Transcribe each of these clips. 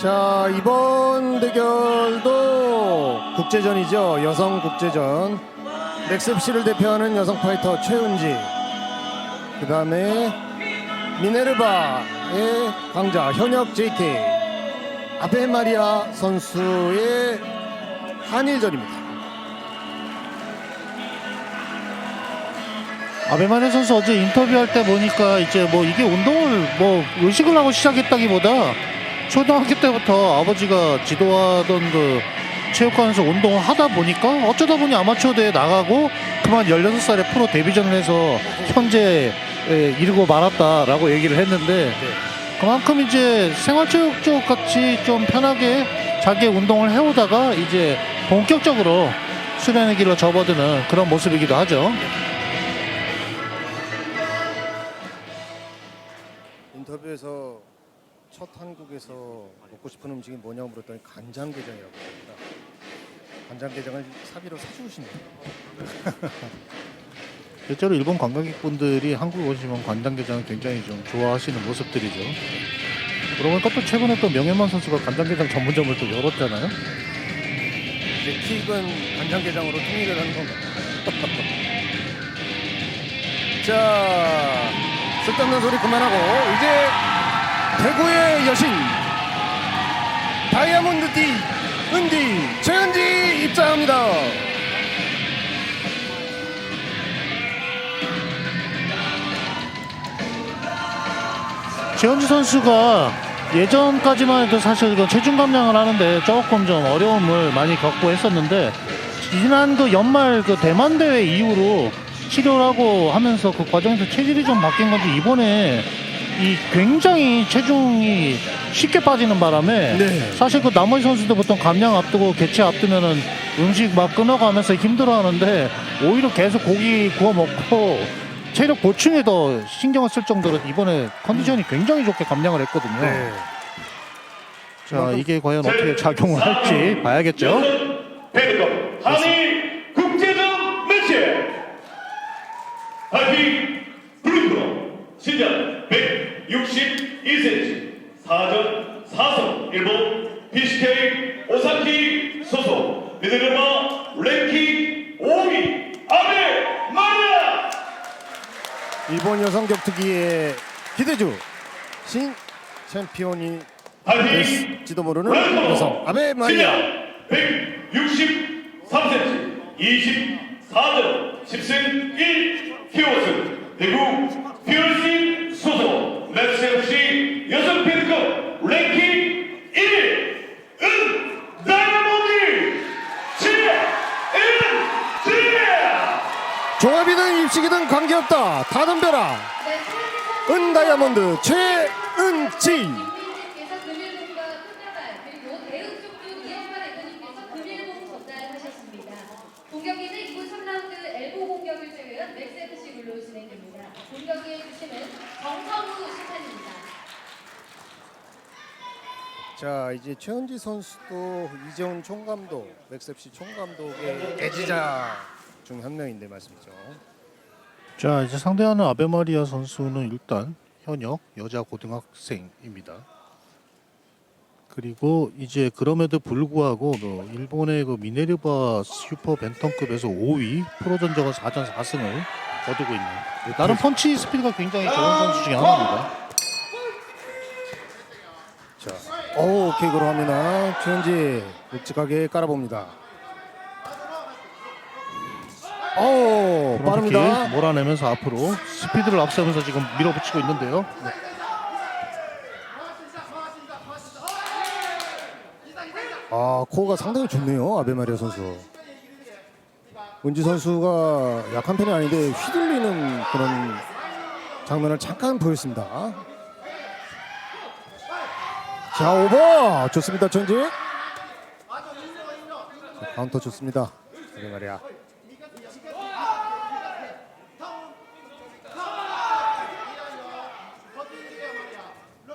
자 이번 대결도 국제전이죠. 여성 국제전. 넥셉시를 대표하는 여성 파이터 최은지. 그 다음에 미네르바의 강자 현역 JK 아베 마리아 선수의 한일전입니다 아베마네 선수 어제 인터뷰할 때 보니까 이제 뭐 이게 운동을 뭐 의식을 하고 시작했다기보다 초등학교 때부터 아버지가 지도하던 그 체육관에서 운동을 하다 보니까 어쩌다 보니 아마추어 대회 나가고 그만 16살에 프로 데뷔전을 해서 현재 에 이르고 말았다라고 얘기를 했는데 그만큼 이제 생활체육 쪽 같이 좀 편하게 자기 운동을 해오다가 이제 본격적으로 수련의 길로 접어드는 그런 모습이기도 하죠. 인터뷰에서 첫 한국에서 먹고 싶은 음식이 뭐냐고 물었더니 간장게장이라고 합니다 간장게장을 사비로 사주신대요 실제로 일본 관광객분들이 한국 오시면 간장게장을 굉장히 좀 좋아하시는 모습들이죠. 그러고 보니까 또 최근에 또 명예만 선수가 간장게장 전문점을 또 열었잖아요. 이제 킥은 간장게장으로 통일을 하는 건가요? 자, 쓸데없는 소리 그만하고 이제 대구의 여신 다이아몬드 D 은디 최은지 입장합니다. 최현지 선수가 예전까지만 해도 사실 그 체중 감량을 하는데 조금 좀 어려움을 많이 겪고 했었는데 지난 그 연말 그 대만 대회 이후로 치료를 하고 하면서 그 과정에서 체질이 좀 바뀐 건지 이번에 이 굉장히 체중이 쉽게 빠지는 바람에 네. 사실 그 나머지 선수들 보통 감량 앞두고 개최 앞두면은 음식 막 끊어가면서 힘들어하는데 오히려 계속 고기 구워 먹고 체력 보충에 더 신경을 쓸 정도로 이번에 컨디션이 굉장히 좋게 감량을 했거든요. 네. 자 이게 과연 어떻게 작용을 할지 봐야겠죠. 패드컵 한일 국제전 매치 하이킹 블루크로 신장 161cm 4전 4성 일본 BCK 오사키 소속. 미네르마 랭킹 5위 아베 마리아! 일본 여성 격투기의 기대주 신 챔피언이 될지도 모르는 여성 아베 마리아. 163cm 24점 10승 1 키워승 대구 피어싱 소속 렉스FC 여성 패드컵 랭킹 1위 은 다이아몬드 최은지 종합이든 입식이든 관계없다. 다 덤벼라. 은 다이아몬드 최은지. 대표님께서 금일봉과 끝나발 그리고 대응 쪽쪽 이영만 대표님께서 금일봉 전달하셨습니다. 공격기는 2부 3라운드 엘보 공격을 제외한 맥세프시 룰로 진행됩니다. 공격의 주심은 정성우 심판입니다. 자 이제 최은지 선수도 이재훈 총감독, 맥셉시 총감독의 애지자 중 한 명인데 말씀이죠. 자 이제 상대하는 아베마리아 선수는 일단 현역 여자 고등학생입니다. 그리고 이제 그럼에도 불구하고 그 일본의 그 미네르바 슈퍼 벤턴급에서 5위 프로 전적은 4전 4승을 거두고 있는 다른 펀치 스피드가 굉장히 좋은 선수 중에 하나입니다. 자, 오 킥으로 합니다. 최은지 묵직하게 깔아봅니다. 오 빠릅니다. 빠릅니다. 몰아내면서 앞으로 스피드를 앞세우면서 지금 밀어붙이고 있는데요. 아 코어가 상당히 좋네요 아베마리아 선수. 은지 선수가 약한 편이 아닌데 휘둘리는 그런 장면을 잠깐 보였습니다. 자 오버 좋습니다 천지. 자, 카운터 좋습니다. 아베마리아.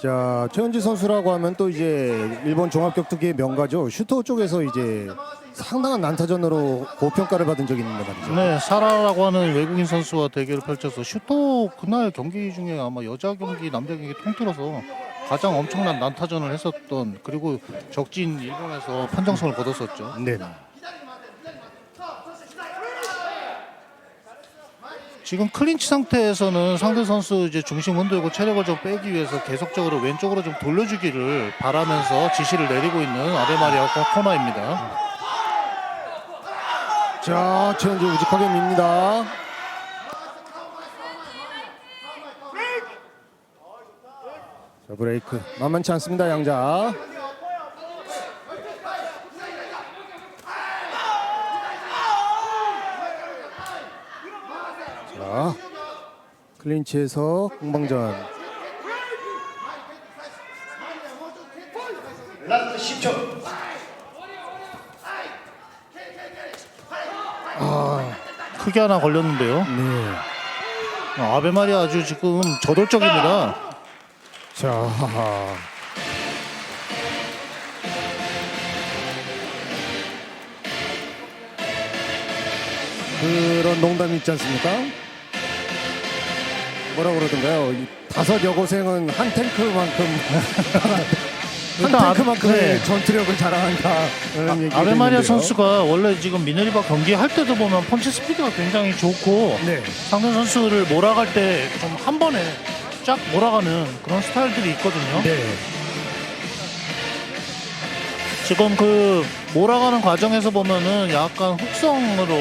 자 최은지 선수라고 하면 또 이제 일본 종합격투기의 명가죠. 슈터 쪽에서 이제 상당한 난타전으로 고평가를 받은 적이 있는데 말이죠. 네, 사라라고 하는 외국인 선수와 대결을 펼쳐서 슈터 그날 경기 중에 아마 여자 경기, 남자 경기 통틀어서 가장 엄청난 난타전을 했었던 그리고 적진 일본에서 판정성을 거뒀었죠. 네. 지금 클린치 상태에서는 상대 선수 이제 중심 흔들고 체력을 좀 빼기 위해서 계속적으로 왼쪽으로 좀 돌려주기를 바라면서 지시를 내리고 있는 아데마리아 코너입니다. 자 최은지 우직하게 밉니다. 자 브레이크 만만치 않습니다 양자. 자 클린치에서 공방전. 10초. 크게 하나 걸렸는데요. 네. 어, 아베 마리아 아주 지금 저돌적입니다. 자. 그런 농담이 있지 않습니까? 뭐라 그러던가요? 이 다섯 여고생은 한 탱크만큼 한 일단 아- 탱크만큼의 네. 전투력을 자랑한다. 그런 얘기가 아베마리아 있는데요. 선수가 원래 지금 미네리바 경기 할 때도 보면 펀치 스피드가 굉장히 좋고 네. 상대 선수를 몰아갈 때 좀 한 번에 쫙 몰아가는 그런 스타일들이 있거든요. 네. 지금 그 몰아가는 과정에서 보면은 약간 훅성으로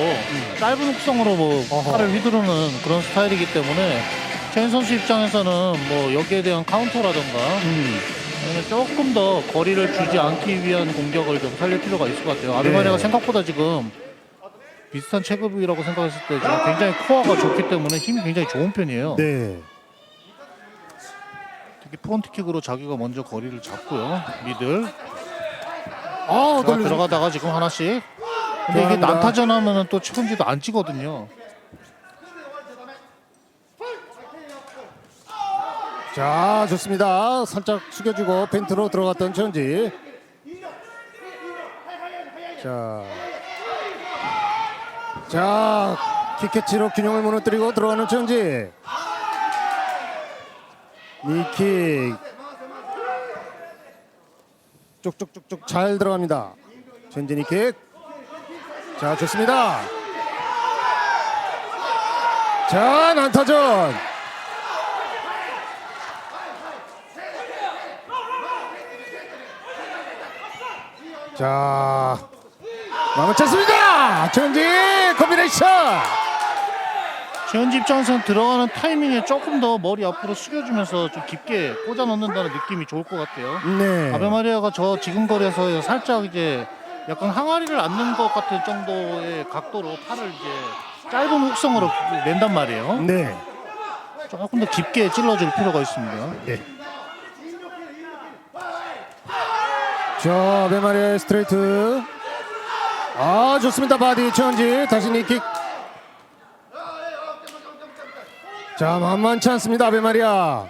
짧은 훅성으로 뭐 음. 어허. 팔을 휘두르는 그런 스타일이기 때문에 체인 선수 입장에서는 뭐 여기에 대한 카운터라던가 음. 아니면 조금 더 거리를 주지 않기 위한 공격을 좀 살릴 필요가 있을 것 같아요. 아르마니아가 네. 생각보다 지금 비슷한 체급이라고 생각했을 때 지금 굉장히 코어가 좋기 때문에 힘이 굉장히 좋은 편이에요. 네. 특히 프론트킥으로 자기가 먼저 거리를 잡고요. 미들 아, 들어가다가 지금 하나씩. 근데 이게 들어갑니다. 난타전 하면은 또 치킨지도 안 찌거든요. 자, 좋습니다. 살짝 숙여주고 펜트로 들어갔던 최은지. 자. 자, 킥캐치로 균형을 무너뜨리고 들어가는 최은지. 니킥. 쪽쪽쪽쪽 잘 들어갑니다. 최은지 니킥. 자, 좋습니다. 자, 난타전. 자, 마음을 쳤습니다. 최은지 콤비네이션. 최현지 입장에서는 들어가는 타이밍에 조금 더 머리 앞으로 숙여주면서 좀 깊게 꽂아 넣는다는 느낌이 좋을 것 같아요. 네. 아베마리아가 저 지금 거리에서 살짝 이제 약간 항아리를 앉는 것 같은 정도의 각도로 팔을 이제 짧은 훅성으로 낸단 말이에요. 네. 조금 더 깊게 찔러줄 필요가 있습니다. 네. 자, 베마리의 스트레이트. 아, 좋습니다. 바디 최은지 다시 니킥. 자, 만만치 않습니다. 베마리아.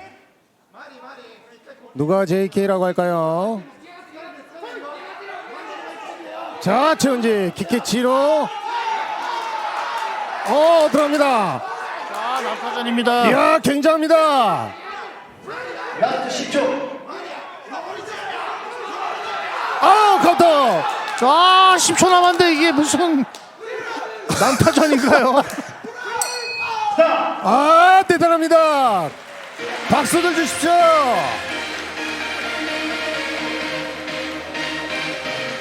누가 JK라고 할까요? 자, 최은지 킥캐치로 어, 들어갑니다. 자, 난타전입니다. 이야, 굉장합니다. 라스트 10초. 아, 카운터. 자, 10초 남았는데 이게 무슨 난타전인가요? 아 대단합니다. 박수들 주십시오.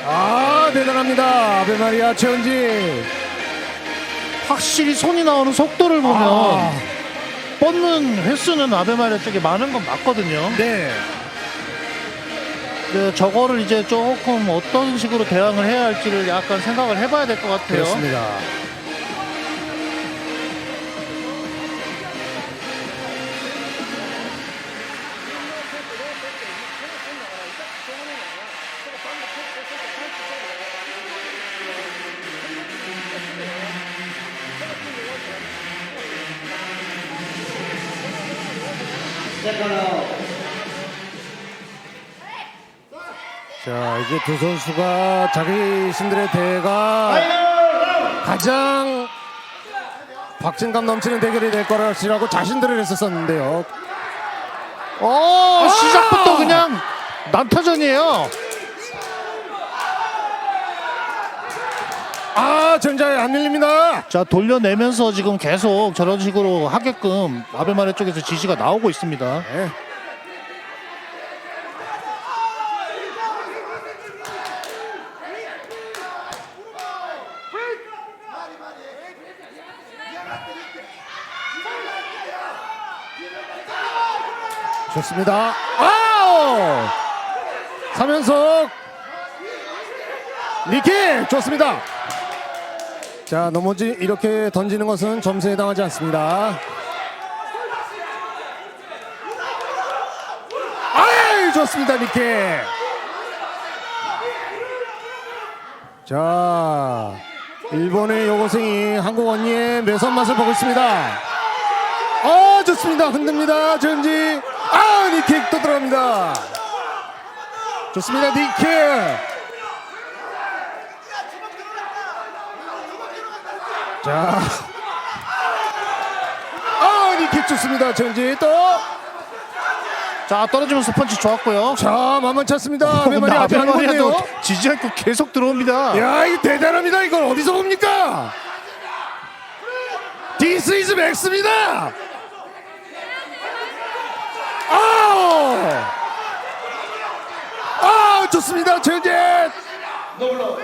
아 대단합니다. 아베마리아 최은지. 확실히 손이 나오는 속도를 보면 아, 뻗는 횟수는 아베마리아 쪽에 많은 건 맞거든요. 네. 그 저거를 이제 조금 어떤 식으로 대응을 해야 할지를 약간 생각을 해봐야 될 것 같아요. 그렇습니다. 자 이제 두 선수가 자기신들의 대회가 가장 박진감 넘치는 대결이 될 거라고 자신들을 했었었는데요. 어 아! 시작부터 그냥 난타전이에요. 아 전자에 안 밀립니다. 자 돌려내면서 지금 계속 저런 식으로 하게끔 아베마레 쪽에서 지시가 나오고 있습니다. 네. 좋습니다. 아우! 3연속 니킥 좋습니다. 자 넘어지 이렇게 던지는 것은 점수에 해당하지 않습니다. 아이 좋습니다 니킥. 자 일본의 여고생이 한국 언니의 매선 맛을 보고 있습니다. 아 좋습니다 흔듭니다 전지 아 니킥 또 들어갑니다. 좋습니다 니킥. 자. 아, 니킥 좋습니다. 전지 또. 자 떨어지면서 펀치 좋았고요. 자, 만만치 않습니다. 어, 아베마리 앞에 한 건데요. 지지 않고 계속 들어옵니다. 야, 이 대단합니다. 이걸 어디서 봅니까? This is Max입니다. 아우! 아, 좋습니다. 노블로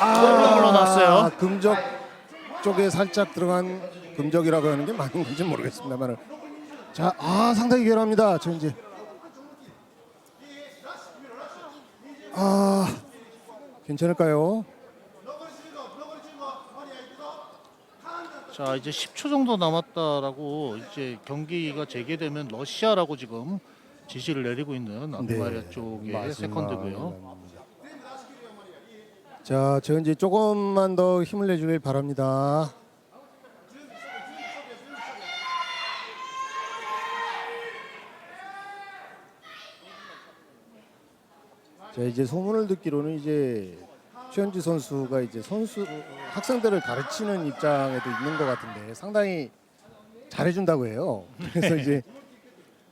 아, 물러났어요. 금적 쪽에 살짝 들어간 금적이라고 하는 게 맞는 건지 모르겠습니다만 자, 아 상당히 결합니다. 전지. 아, 괜찮을까요? 자 이제 10초 정도 남았다라고 이제 경기가 재개되면 러시아라고 지금 지시를 내리고 있는 아베마리아 쪽의 맞습니다. 세컨드고요. 자, 전지 조금만 더 힘을 내주길 바랍니다. 자, 이제 소문을 듣기로는 이제 최현지 선수가 이제 선수 학생들을 가르치는 입장에도 있는 것 같은데 상당히 잘해준다고 해요. 그래서 이제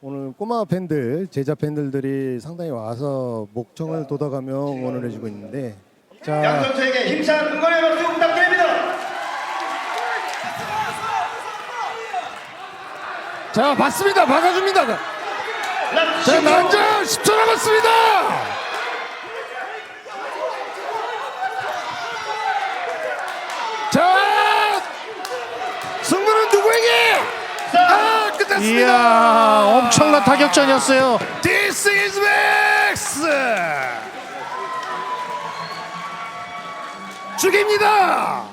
오늘 꼬마 팬들, 제자 팬들들이 상당히 와서 목청을 돋아가며 응원을 해주고 있는데 자. 양 선수에게 힘찬 응원의 박수 부탁드립니다. 자 받습니다 박아줍니다 라스트 자 10초. 난자 10초 남았습니다 자 승부는 누구에게 아 끝났습니다 이야 엄청난 타격전이었어요. This is Max 죽입니다!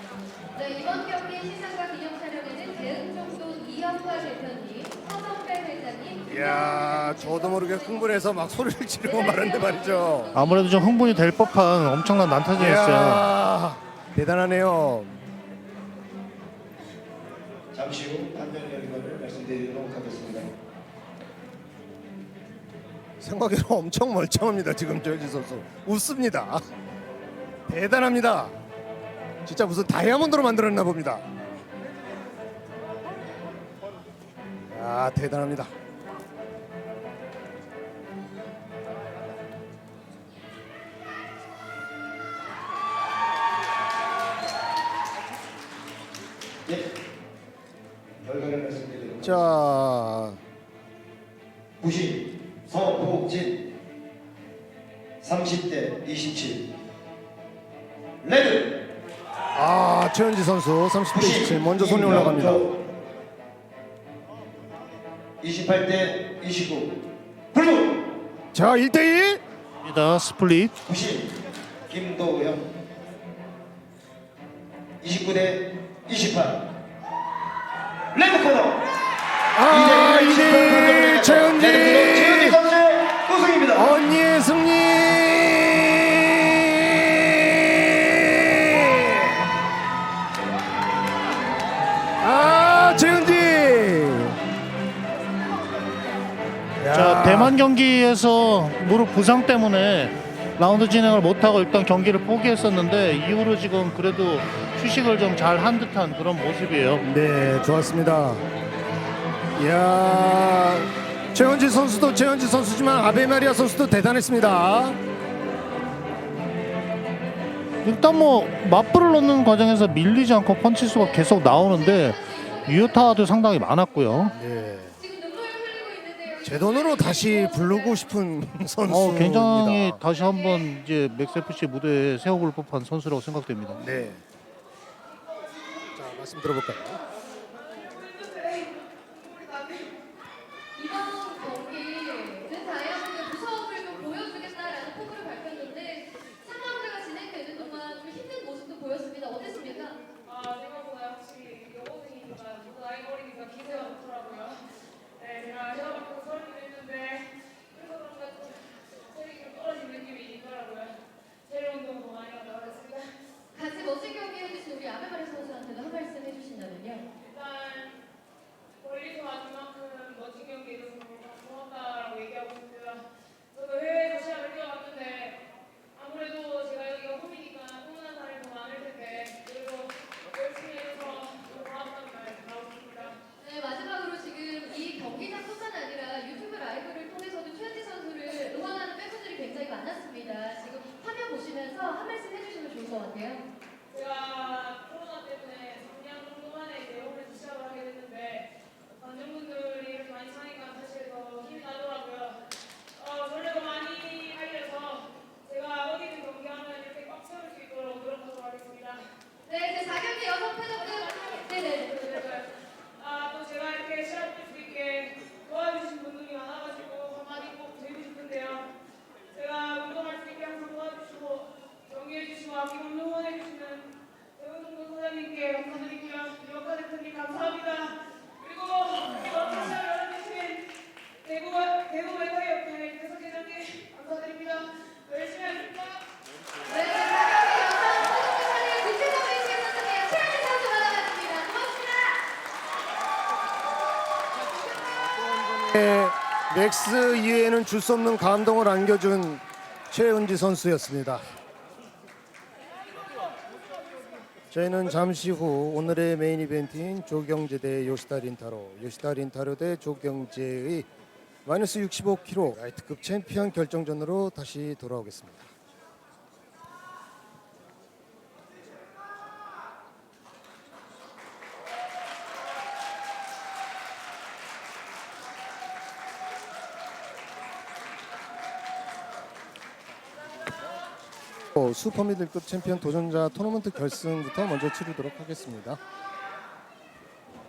네, 이번 경기 시상과 기념 촬영에는 대흥정돈 이현과 대표님, 서성배 회장님, 이야 저도 모르게 흥분해서 막 소리를 지르고 말았는데 말이죠. 아무래도 좀 흥분이 될 법한 엄청난 난타전이었어요. 이야, 대단하네요. 잠시 후 판정 결과를 말씀드리도록 하겠습니다. 생각에는 엄청 멀쩡합니다 지금 조지 선수. 웃습니다. 대단합니다 진짜 무슨 다이아몬드로 만들었나 봅니다. 야 대단합니다. 예. 자. 부신 서복진. 30대 27 레드! 아, 최현지 선수 30대 27 먼저 손이 올라갑니다. 28대 29 블루 자 1대1 입니다. 스플릿. 김도영. 29대 28 레드 코너! 아 이제 2대1 최현지! 최현지 선수의 우승입니다. 언니 자 대만 경기에서 무릎 부상 때문에 라운드 진행을 못하고 일단 경기를 포기했었는데 이후로 지금 그래도 휴식을 좀 잘 한 듯한 그런 모습이에요. 네, 좋았습니다. 이야, 최현지 선수도 최현지 선수지만 아베마리아 선수도 대단했습니다. 일단 뭐 맞불을 넣는 과정에서 밀리지 않고 펀치 수가 계속 나오는데 유효타도 상당히 많았고요. 네, 지금 눈물 흘리고 있는데요. 제 돈으로 다시 부르고 싶은 선수입니다. 어, 굉장히 다시 한번 이제 맥스 FC 무대에 세워볼 법한 선수라고 생각됩니다. 네. 자, 말씀 들어볼까요? 이번 경기는 다이아몬드 무서움을 좀 보여주겠다라는 포부를 밝혔는데 3라운드가 진행되는 동안 좀 힘든 모습도 보였습니다. 어땠습니까? 아, 생각보다 확실히 여고생이니까 저도 나이 어리니까 기세가 좋더라고요. 네, 제가 시험 앞에서 서울도 했는데 그래서 그런가 좀 체력이 좀 떨어진 느낌이 있더라고요. 체력 운동 더 많이 하다 그랬습니다. 같이 멋진 경기 해주신 우리 아메마리 선수한테도 한 말씀 해주신다면요. 일단 멀리서 왔은 만큼 멋진 경기 해줘서 너무 고맙다라고 얘기하고 싶고요. 저도 해외에서 시합을 뛰어봤는데 아무래도 제가 여기가 홈이니까 흥분한 사람이 더 많을 텐데 그래도 열심히 해서 너무 고맙다는 말 하고 싶습니다. 네, 마지막으로 지금 이 경기장뿐만 아니라 유튜브 라이브를 통해서도 최현지 선수를 응원하는 팬분들이 굉장히 많았습니다. 지금 화면 보시면서 한 말씀 해주시면 좋을 것 같아요. 제가 코로나 때문에 3년 정도 만에 이제 홈에서 시작을 하게 됐는데 관중분들이 이렇게 많이 차니까 사실 더 힘이 나더라고요. 어, 전례도 많이 알려서 제가 어디든 경기하면 이렇게 꽉 채울 수 있도록 노력하도록 하겠습니다. 네, 이제 4경기 여섯 패전급. 네네. 아, 또 제가 이렇게 시합 뛸수 있게 도와주신 분들이 많아가지고 한마디 꼭 드리고 싶은데요. 제가 운동할 수 있게 항상 도와주시고 경기해주시고 아끼고 응원해주시는 대우동동 사장님께 감사드리고요. 유학과 대표님 감사합니다. 그리고 다시 열어주신 대구 대구 외과협회 대석 회장님 감사드립니다. 열심히 하겠습니다. 네, 4경기 여섯 패전급 구체적 의식의 선수네요. 최현지 선수 받아갔습니다. 고맙습니다. 네, 맥스 이후에는 줄 수 없는 감동을 안겨준 최은지 선수였습니다. 저희는 잠시 후 오늘의 메인 이벤트인 조경재 대 요시다 린타로, 요시다 린타로 대 조경재의 마이너스 65kg 라이트급 챔피언 결정전으로 다시 돌아오겠습니다. 슈퍼미들급 챔피언 도전자 토너먼트 결승부터 먼저 치르도록 하겠습니다.